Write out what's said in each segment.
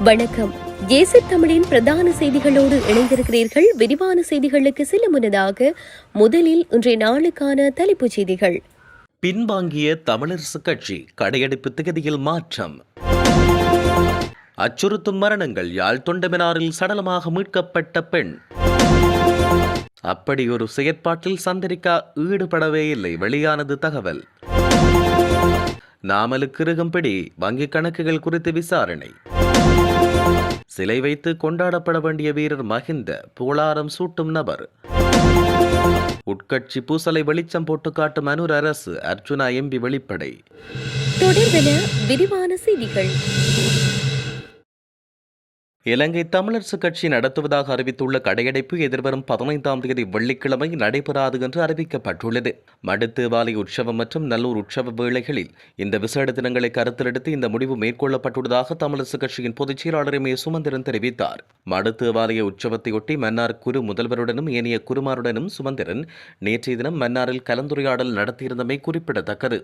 வணக்கம். ஏசி தமிழின் பிரதான செய்திகளோடு இணைந்திருக்கிறீர்கள். விரிவான செய்திகளுக்கு செல்ல முன்னதாக முதலில் இன்றைய நாளுக்கான தலைப்புச் செய்திகள். பின்வாங்கிய தமிழரசு கட்சி கடையடைப்பு திகதியில் மாற்றம். அச்சுறுத்தும் மரணங்கள் யாழ் தொண்டமினாரில் சடலமாக மீட்கப்பட்ட பெண். அப்படி ஒரு செயற்பாட்டில் சந்திரிகா ஈடுபடவே இல்லை வெளியானது தகவல். நாமலுக்கு இருகும்படி வங்கிக் கணக்குகள் குறித்து விசாரணை. சிலை வைத்து கொண்டாடப்பட வேண்டிய வீரர் மகிந்த புகழாரம் சூட்டும் நபர். உட்கட்சி பூசலை வெளிச்சம் போட்டு காட்டும் அனூர் அரசு அர்ஜுனா எம்பி வெளிப்படை. தொடர்பென விரிவான செய்திகள். இலங்கை தமிழரசு கட்சி நடத்துவதாக அறிவித்துள்ள கடையடைப்பு எதிர்வரும் பதினைந்தாம் தேதி வெள்ளிக்கிழமை நடைபெறாது என்று அறிவிக்கப்பட்டுள்ளது. மடுத்துவாலை உற்சவம் மற்றும் நல்லூர் உற்சவ வேளைகளில் இந்த விசேட தினங்களை கருத்திலெடுத்து இந்த முடிவு மேற்கொள்ளப்பட்டுள்ளதாக தமிழரசு கட்சியின் பொதுச் செயலாளர் மே சுமந்திரன் தெரிவித்தார். மடுத்துவாலய உற்சவத்தையொட்டி மன்னார் குரு முதல்வருடனும் ஏனைய குருமாருடனும் சுமந்திரன் நேற்றைய தினம் மன்னாரில் கலந்துரையாடல் நடத்தியிருந்தமை குறிப்பிடத்தக்கது.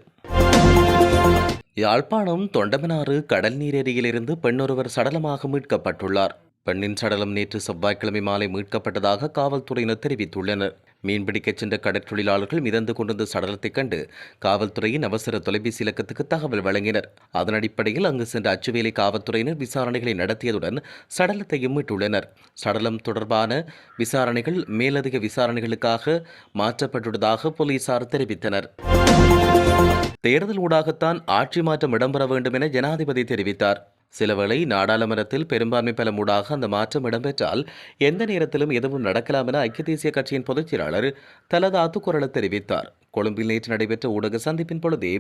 யாழ்ப்பாணம் தொண்டமனாறு கடல் நீரேரியிலிருந்து பெண்ணொருவர் சடலமாக மீட்கப்பட்டுள்ளார். பெண்ணின் சடலம் நேற்று செவ்வாய்க்கிழமை மாலை மீட்கப்பட்டதாக காவல்துறையினர் தெரிவித்துள்ளனர். மீன்பிடிக்கச் சென்ற கடற்றொழிலாளர்கள் மிதந்து கொண்டிருந்த சடலத்தைக் கண்டு காவல்துறையின் அவசர தொலைபேசி இலக்கத்துக்கு தகவல் வழங்கினர். அதன் அடிப்படையில் அங்கு சென்ற அச்சுவேலை காவல்துறையினர் விசாரணைகளை நடத்தியதுடன் சடலத்தையும் மீட்டுள்ளனர். சடலம் தொடர்பான விசாரணைகள் மேலதிக விசாரணைகளுக்காக மாற்றப்பட்டுள்ளதாக போலீசார் தெரிவித்தனர். தேர்தல் ஊடாகத்தான் ஆட்சி மாற்றம் இடம்பெற வேண்டும் என ஜனாதிபதி தெரிவித்தார். சிலவேளை நாடாளுமன்றத்தில் பெரும்பான்மை பலம் ஊடாக அந்த மாற்றம் இடம்பெற்றால் எந்த நேரத்திலும் எதுவும் நடக்கலாம் என ஐக்கிய தேசிய கட்சியின் பொதுச் செயலாளர் தலது அத்துக்குரல தெரிவித்தார். கொழும்பில் நேற்று நடைபெற்ற ஊடக சந்திப்பின் பொழுதே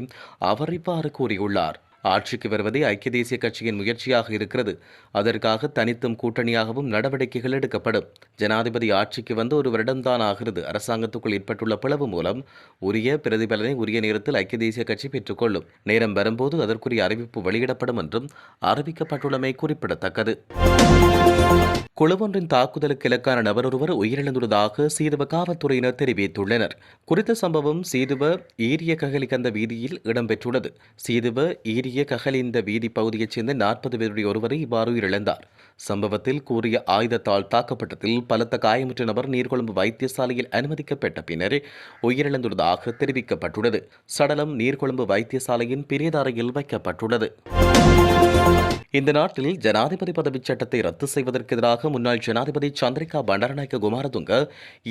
அவர் இவ்வாறு கூறியுள்ளார். ஆட்சிக்கு வருவதே ஐக்கிய தேசிய கட்சியின் முயற்சியாக இருக்கிறது. அதற்காக தனித்தும் கூட்டணியாகவும் நடவடிக்கைகள் எடுக்கப்படும். ஜனாதிபதி ஆட்சிக்கு வந்து ஒரு வருடம்தான் ஆகிறது. அரசாங்கத்துக்குள் ஏற்பட்டுள்ள பிளவு மூலம் உரிய பிரதிபலனை உரிய நேரத்தில் ஐக்கிய தேசிய கட்சி பெற்றுக்கொள்ளும். நேரம் வரும்போது அதற்குரிய அறிவிப்பு வெளியிடப்படும் என்றும் அறிவிக்கப்பட்டுள்ளமை குறிப்பிடத்தக்கது. குழுவொன்றின் தாக்குதலுக்கு இலக்கான நபர் ஒருவர் உயிரிழந்துள்ளதாக சீதுவ காவல்துறையினர் தெரிவித்துள்ளனர். குறித்த சம்பவம் சீதுவ ஈரிய ககலிகந்த வீதியில் இடம்பெற்றுள்ளது. சீதுவ ஈரிய ககலிந்த வீதி பகுதியைச் சேர்ந்த நாற்பது பேருடைய ஒருவரை இவ்வாறு உயிரிழந்தார் சம்பவத்தில் கூறிய ஆயுதத்தால் தாக்கப்பட்டதில் பலத்த காயமுற்ற நபர் நீர்கொழும்பு வைத்தியசாலையில் அனுமதிக்கப்பட்ட பின்னர் உயிரிழந்துள்ளதாக தெரிவிக்கப்பட்டுள்ளது. சடலம் நீர்கொழும்பு வைத்தியசாலையின் பிரியதாரையில் வைக்கப்பட்டுள்ளது. இந்த நாட்டில் ஜனாதிபதி பதவிச் சட்டத்தை ரத்து செய்வதற்கு எதிராக முன்னாள் ஜனாதிபதி சந்திரிகா பண்டாரநாயக்க குமாரதுங்க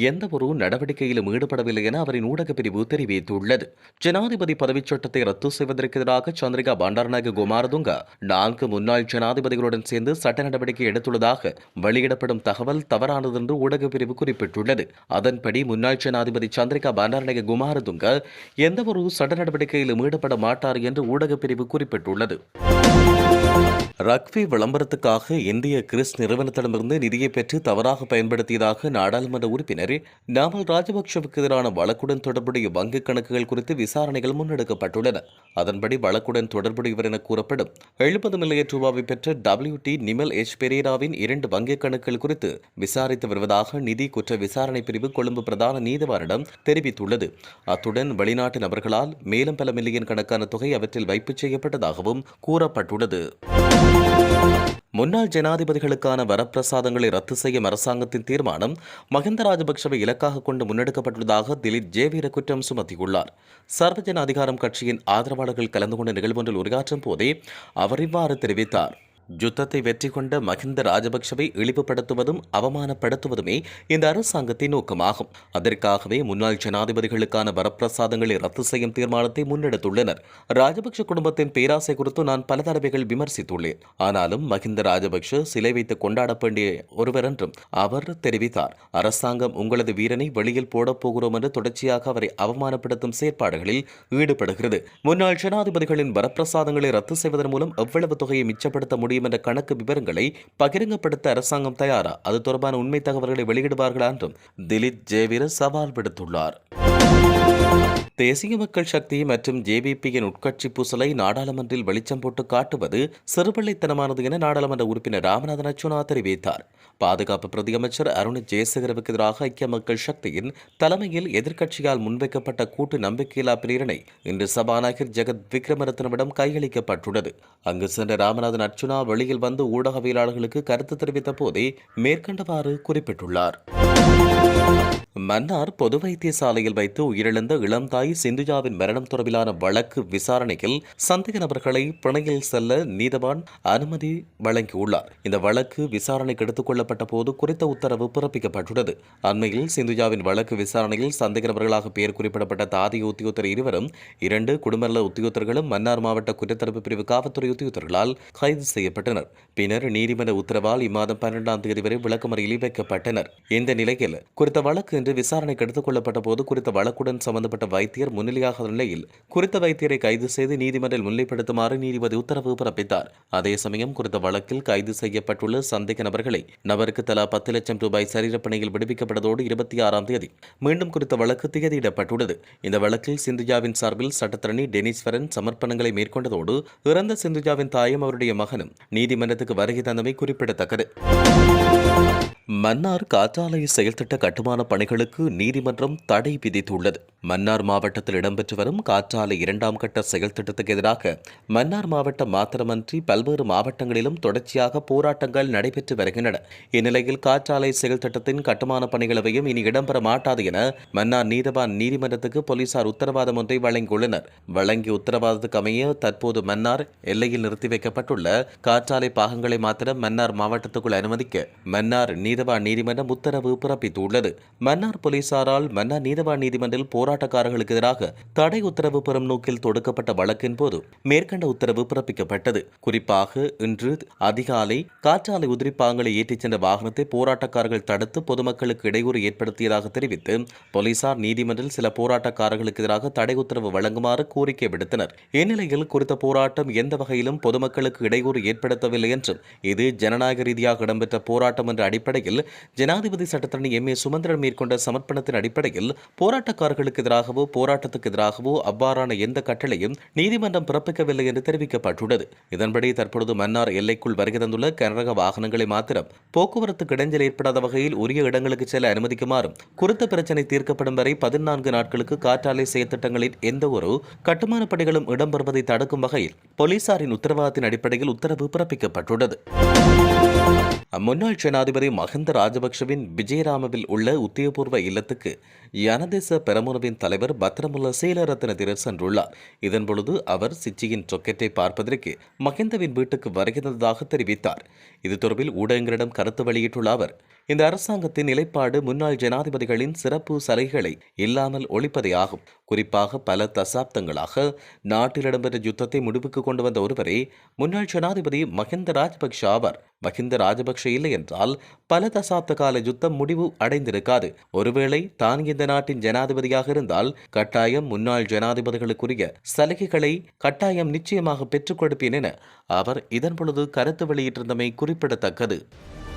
எந்த ஒரு நடவடிக்கையிலும் ஈடுபடவில்லை என அவரின் ஊடகப் பிரிவு தெரிவித்துள்ளது. ஜனாதிபதி பதவிச் சட்டத்தை ரத்து செய்வதற்கு எதிராக சந்திரிகா பண்டாரநாயக்க குமாரதுங்க நான்கு முன்னாள் ஜனாதிபதிகளுடன் சேர்ந்து சட்ட நடவடிக்கை எடுத்துள்ளதாக வெளியிடப்படும் தகவல் தவறானது என்று ஊடகப் பிரிவு குறிப்பிட்டுள்ளது. அதன்படி முன்னாள் ஜனாதிபதி சந்திரிகா பண்டாரநாயக குமாரதுங்க எந்த ஒரு சட்ட நடவடிக்கையிலும் ஈடுபட மாட்டார் என்று ஊடகப் பிரிவு குறிப்பிட்டுள்ளது. ரக்வி விளம்பரத்துக்காக இந்திய கிறிஸ் நிறுவனத்திடமிருந்து நிதியை பெற்று தவறாக பயன்படுத்தியதாக நாடாளுமன்ற உறுப்பினர் நாமல் ராஜபக்சவுக்கு எதிரான வழக்குடன் தொடர்புடைய வங்கிக் கணக்குகள் குறித்து விசாரணைகள் முன்னெடுக்கப்பட்டுள்ளன. அதன்படி வழக்குடன் தொடர்புடையவர் என கூறப்படும் எழுபது மில்லியன் ரூபாவை பெற்ற டபிள்யூ டி நிமல் எச் பெரேராவின் இரண்டு வங்கிக் கணக்குகள் குறித்து விசாரித்து வருவதாக நிதி குற்ற விசாரணை பிரிவு கொழும்பு பிரதான நீதிவாரிடம் தெரிவித்துள்ளது. அத்துடன் வெளிநாட்டு நபர்களால் மேலும் பல மில்லியன் கணக்கான தொகை அவற்றில் வைப்பு செய்யப்பட்டதாகவும் கூறப்பட்டுள்ளது. முன்னாள் ஜனாதிபதிகளுக்கான வரப்பிரசாதங்களை ரத்து செய்யும் அரசாங்கத்தின் தீர்மானம் மஹிந்த ராஜபக்சவை இலக்காக கொண்டு முன்னெடுக்கப்பட்டுள்ளதாக திலீப் ஜேவீர குற்றம் சுமத்தியுள்ளார். சர்வஜன அதிகாரம் கட்சியின் ஆதரவாளர்கள் கலந்து கொண்ட நிகழ்வொன்றில் உரையாற்றும் போதே அவர் இவ்வாறு தெரிவித்தார். யுத்தத்தை வெற்றி கொண்ட மஹிந்த ராஜபக்சவை இழிவுபடுத்துவதும் அவமானப்படுத்துவதுமே இந்த அரசாங்கத்தின் நோக்கமாகும். அதற்காகவே முன்னாள் ஜனாதிபதிகளுக்கான வரப்பிரசாதங்களை ரத்து செய்யும் தீர்மானத்தை முன்னெடுத்துள்ளனர். ராஜபக்ஷ குடும்பத்தின் பேராசை குறித்து நான் பல தடவைகள் விமர்சித்துள்ளேன். ஆனாலும் மஹிந்த ராஜபக்ஷ சிலை வைத்து கொண்டாட வேண்டிய ஒருவர் என்றும் அவர் தெரிவித்தார். அரசாங்கம் உங்களது வீரனை வெளியில் போடப் போகிறோம் என்று தொடர்ச்சியாக அவரை அவமானப்படுத்தும் செயற்பாடுகளில் ஈடுபடுகிறது. முன்னாள் ஜனாதிபதிகளின் வரப்பிரசாதங்களை ரத்து செய்வதன் மூலம் எவ்வளவு தொகையை மிச்சப்படுத்த முடியும் முடியும் என்ற கணக்கு விவரங்களை பகிரங்கப்படுத்த அரசாங்கம் தயாரா? அது தொடர்பான உண்மை தகவல்களை வெளியிடுவார்களா என்றும் திலீப் ஜெயவீர சவால் விடுத்துள்ளார். தேசிய மக்கள் சக்தி மற்றும் ஜேவிபியின் உட்கட்சி பூசலை நாடாளுமன்றில் வெளிச்சம் போட்டு காட்டுவது சிறுபிள்ளைத்தனமானது என நாடாளுமன்ற உறுப்பினர் ராமநாதன் அச்சுனா தெரிவித்தார். பாதுகாப்பு பிரதியமைச்சர் அருண் ஜெயசேகரவுக்கு எதிராக ஐக்கிய மக்கள் சக்தியின் தலைமையில் எதிர்க்கட்சியால் முன்வைக்கப்பட்ட கூட்டு நம்பிக்கையில்லா பிரேரணை இன்று சபாநாயகர் ஜெகத் விக்ரமரத்னவிடம் கையளிக்கப்பட்டுள்ளது. அங்கு சென்ற ராமநாதன் அர்ச்சுனா வெளியில் வந்து ஊடகவியலாளர்களுக்கு கருத்து தெரிவித்த போதே மேற்கண்டவாறு குறிப்பிட்டுள்ளார். மன்னார் பொது வைத்தியசாலையில் வைத்து உயிரிழந்த இளம் தாய் சிந்துஜாவின் மரணம் தொடர்பிலான வழக்கு விசாரணையில் சந்தேக நபர்களை பிணையில் செல்ல நீதவான் அனுமதி வழங்கியுள்ளார். இந்த வழக்கு விசாரணைக்கு எடுத்துக் கொள்ளப்பட்ட போது குறித்த உத்தரவு பிறப்பிக்கப்பட்டுள்ளது. அண்மையில் சிந்துஜாவின் வழக்கு விசாரணையில் சந்தேக நபர்களாக பெயர் குறிப்பிடப்பட்ட தாதிய உத்தியோகத்தர் இருவரும் இரண்டு குடும்பநல உத்தியோகத்தர்களும் மன்னார் மாவட்ட குற்றத்தடுப்பு பிரிவு காவல்துறை உத்தியோகத்தர்களால் கைது செய்யப்பட்டனர். பின்னர் நீதிமன்ற உத்தரவால் இம்மாதம் பன்னிரெண்டாம் தேதி வரை விளக்கமறையில் வைக்கப்பட்டனர். இந்த நிலையில் குறித்த வழக்கு இன்று விசாரணைக்கு எடுத்துக் கொள்ளப்பட்ட போது குறித்த வழக்குடன் சம்பந்தப்பட்ட வைத்தியர் முன்னிலையாக நிலையில் குறித்த வைத்தியரை கைது செய்து நீதிமன்றில் முன்னிலைப்படுத்துமாறு நீதிபதி உத்தரவு பிறப்பித்தார். அதே சமயம் குறித்த வழக்கில் கைது செய்யப்பட்டுள்ள சந்தேக நபர்களை நபருக்கு தலா பத்து லட்சம் ரூபாய் சரீரப்பணியில் விடுவிக்கப்பட்டதோடு இருபத்தி ஆறாம் தேதி மீண்டும் குறித்த வழக்கு திகதியிடப்பட்டுள்ளது. இந்த வழக்கில் சிந்துஜாவின் சார்பில் சட்டத்தரணி டெனிஸ்வரன் சமர்ப்பணங்களை மேற்கொண்டதோடு இறந்த சிந்துஜாவின் தாயும் அவருடைய மகனும் நீதிமன்றத்துக்கு வருகை தந்தமை குறிப்பிடத்தக்கது. மன்னார் காற்றாலய செயல்திட்ட கட்டுமான பணிகளுக்கு நீதிமன்றம் தடை விதித்துள்ளது. மன்னார் மாவட்டத்தில் இடம்பெற்று வரும் காற்றாலை இரண்டாம் கட்ட செயல் திட்டத்துக்கு எதிராக மன்னார் மாவட்டம் மாத்திரமன்றி பல்வேறு மாவட்டங்களிலும் தொடர்ச்சியாக போராட்டங்கள் நடைபெற்று வருகின்றன. இந்நிலையில் காற்றாலை செயல் திட்டத்தின் கட்டுமான பணிகளவையும் இனி இடம்பெற மாட்டாது என மன்னார் நீதவான் நீதிமன்றத்துக்கு போலீசார் உத்தரவாதம் ஒன்றை வழங்கியுள்ளனர். வழங்கிய உத்தரவாதத்துக்கு அமைய தற்போது மன்னார் எல்லையில் நிறுத்தி வைக்கப்பட்டுள்ள காற்றாலை பாகங்களை மாத்திரம் மன்னார் மாவட்டத்துக்குள் அனுமதிக்க மன்னார் நீதவான் நீதிமன்றம் உத்தரவு பிறப்பித்துள்ளது. மன்னார் போலீசாரால் மன்னார் நீதவான் நீதிமன்றில் போராட்டக்காரர்களுக்கு எதிராக தடை உத்தரவு பெறும் நோக்கில் தொடுக்கப்பட்ட வழக்கின் போது மேற்கண்ட உத்தரவு பிறப்பிக்கப்பட்டது. குறிப்பாக இன்று அதிகாலை காற்றாலை உதிரிப்பாங்களை ஏற்றிச் சென்ற வாகனத்தை போராட்டக்காரர்கள் தடுத்து பொதுமக்களுக்கு இடையூறு ஏற்படுத்தியதாக தெரிவித்து போலீசார் நீதிமன்றில் சில போராட்டக்காரர்களுக்கு எதிராக தடை உத்தரவு வழங்குமாறு கோரிக்கை விடுத்தனர். இந்நிலையில் குறித்த போராட்டம் எந்த வகையிலும் பொதுமக்களுக்கு இடையூறு ஏற்படுத்தவில்லை என்றும் இது ஜனநாயக ரீதியாக இடம்பெற்ற போராட்டம் என்ற அடிப்படையில் ஜனாதிபதி சட்டத்தரணி எம் ஏ சுமந்திரன் மேற்கொண்ட சமர்ப்பணத்தின் அடிப்படையில் போராட்டக்காரர்களுக்கு எதிராகவோ போராட்டத்துக்கு எதிராகவோ அவ்வாறான எந்த கட்டளையும் நீதிமன்றம் பிறப்பிக்கவில்லை என்று தெரிவிக்கப்பட்டுள்ளது. இதன்படி தற்பொழுது மன்னார் எல்லைக்குள் வருகை தந்துள்ள கனரக வாகனங்களை மாத்திரம் போக்குவரத்துக்கு இடைஞ்சல் ஏற்படாத வகையில் உரிய இடங்களுக்கு செல்ல அனுமதிக்குமாறும் குறித்த பிரச்சினை தீர்க்கப்படும் வரை பதினான்கு நாட்களுக்கு காற்றாலை செயற்திட்டங்களின் எந்த ஒரு கட்டுமான பணிகளும் இடம்பெறுவதை தடுக்கும் வகையில் போலீசாரின் உத்தரவாதத்தின் அடிப்படையில் உத்தரவு பிறப்பிக்கப்பட்டுள்ளது. முன்னாள் ஜனாதிபதி மஹிந்த ராஜபக்ஷவின் விஜயராமவில் உள்ள உத்தியபூர்வ இல்லத்துக்கு யனதேச பெரமுனவின் தலைவர் பத்ரமுல்ல சீலரத்ன திரர் சென்றுள்ளார். இதன்பொழுது அவர் சிச்சியின் சொக்கெட்டை பார்ப்பதற்கு மஹிந்தவின் வீட்டுக்கு வருகிறதாக தெரிவித்தார். இது தொடர்பில் ஊடகங்களிடம் கருத்து வெளியிட்டுள்ள அவர் இந்த அரசாங்கத்தின் நிலைப்பாடு முன்னாள் ஜனாதிபதிகளின் சிறப்பு சலுகைகளை இல்லாமல் ஒழிப்பதே ஆகும். குறிப்பாக பல தசாப்தங்களாக நாட்டில் இடம்பெற்ற யுத்தத்தை முடிவுக்கு கொண்டு வந்த ஒருவரே முன்னாள் ஜனாதிபதி மஹிந்த ராஜபக்ஷ ஆவார். மஹிந்த ராஜபக்ஷ இல்லை என்றால் பல தசாப்த கால யுத்தம் முடிவு அடைந்திருக்காது. ஒருவேளை தான் இந்த நாட்டின் ஜனாதிபதியாக இருந்தால் கட்டாயம் முன்னாள் ஜனாதிபதிகளுக்குரிய சலுகைகளை கட்டாயம் நிச்சயமாக பெற்றுக் கொடுப்பேன் என அவர் இதன் பொழுது கருத்து வெளியிட்டிருந்தமை குறிப்பிடத்தக்கது.